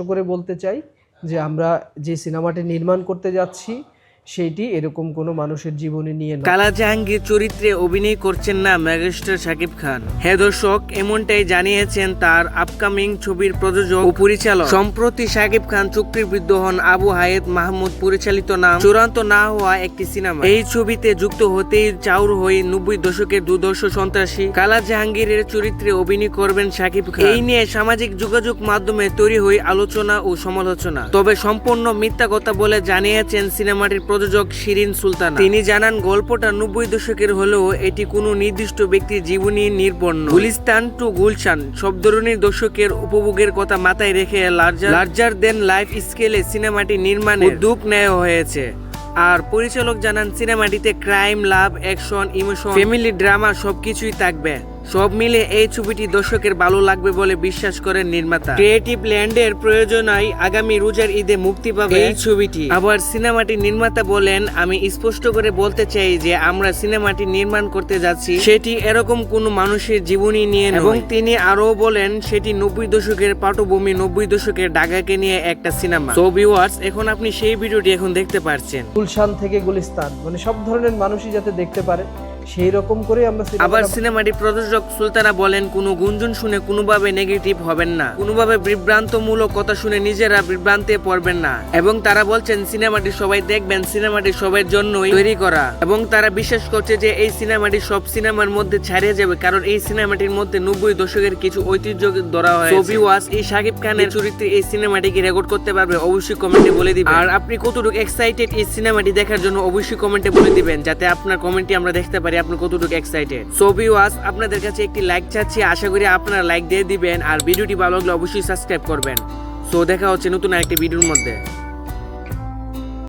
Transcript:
করে বলতে চাই যে আমরা যে সিনেমাটি নির্মাণ করতে যাচ্ছি সেইটি এরকম কোনো মানুষের জীবনী নিয়ে কালা জাহাঙ্গীর চরিত্রে অভিনয় করছেন না মেগাস্টার শাকিব খান। হ্যাঁ দর্শক, এমনটাই জানিয়েছেন তার আপকামিং ছবির প্রযোজক ও পরিচালক। সম্প্রতি শাকিব খান চুক্তির বিদ্ধ হন আবু হায়েদ মাহমুদ পরিচালিত নাম চূড়ান্ত না হওয়া একটি সিনেমা। এই ছবিতে যুক্ত হতেই চাউর হয়ে নব্বই দশকের দুদর্শ সন্ত্রাসী কালা জাহাঙ্গীরের চরিত্রে অভিনয় করবেন শাকিব খান। এই নিয়ে সামাজিক যোগাযোগ মাধ্যমে তৈরি হয়ে আলোচনা ও সমালোচনা। তবে সম্পূর্ণ মিথ্যা কথা বলে জানিয়েছেন সিনেমাটির প্রযোজক শিরিন সুলতানা। তিনি জানান, গল্পটা নব্বই দশকের হলেও এটি কোনো নির্দিষ্ট ব্যক্তির জীবনী নির্ভর গুলিস্তান টু গুলশান, সব ধরনের দর্শকের উপভোগের কথা মাথায় রেখে লার্জার লার্জার দেন লাইফ স্কেলে সিনেমাটি নির্মাণে উদ্যোগ নেওয়া হয়েছে। আর পরিচালক জানান, সিনেমাটিতে crime, love, action, emotion, family, drama সবকিছুই থাকবে। সব মিলে এই ছবিটি দর্শকের ভালো লাগবে বলে বিশ্বাস করেন নির্মাতা। ক্রিয়েটিভ ল্যান্ড ল্যান্ডের প্রয়োজনায় আগামী রোজার ঈদে মুক্তি পাবে এই ছবিটি। আবার সিনেমাটি নির্মাতা বলেন আমি স্পষ্ট করে বলতে চাই যে আমরা সিনেমাটি নির্মাণ করতে যাচ্ছি। সেটি এরকম কোন মানুষের জীবনী নিয়ে। এবং তিনি আরও বলেন সেটি নব্বই দশকের পাটভূমি নব্বই দশকের ঢাকাকে নিয়ে একটা সিনেমা। সো ভিউয়ার্স এখন আপনি সেই ভিডিওটি এখন দেখতে পারছেন। গুলশান থেকে গুলিস্তান মানে সব ধরনের মানুষই যাতে দেখতে পারে। সেই রকম করে আমরা আবার সিনেমাটি প্রযোজক সুলতানা বলেন কোনো গুঞ্জন শুনে কোনোভাবে নেগেটিভ হবেন না। কোনোভাবে বিভ্রান্তমূলক কথা শুনে নিজেরা বিভ্রান্তে পড়বেন না। এবং তারা বলছেন সিনেমাটি সবাই দেখবেন সিনেমাটি সবার জন্যই তৈরি করা। এবং তারা বিশ্বাস করছে যে এই সিনেমাটি সব সিনেমার মধ্যে ছাড়িয়ে যাবে কারণ এই সিনেমাটির মধ্যে নব্বই দশকের কিছু ঐতিহ্য ধরা হয় ছবি ওয়াস এই শাকিব খানের চরিত্রে এই সিনেমাটিকে রেকর্ড করতে পারবে? অবশ্যই কমেন্টে বলে দিবেন। আর আপনি কতটুকু এক্সাইটেড এই সিনেমাটি দেখার জন্য অবশ্যই কমেন্টে বলে দিবেন যাতে আপনার কমেন্টটি আমরা দেখতে পারি। আপনি কতটুকু এক্সাইটেড সো ভিউয়ার্স আপনাদের কাছে একটি লাইক চাচ্ছি, আশা করি আপনারা লাইক দিয়ে দিবেন, আর ভিডিওটি ভালো লাগলে অবশ্যই সাবস্ক্রাইব করবেন। সো দেখা হচ্ছে নতুন একটি ভিডিওর মধ্যে।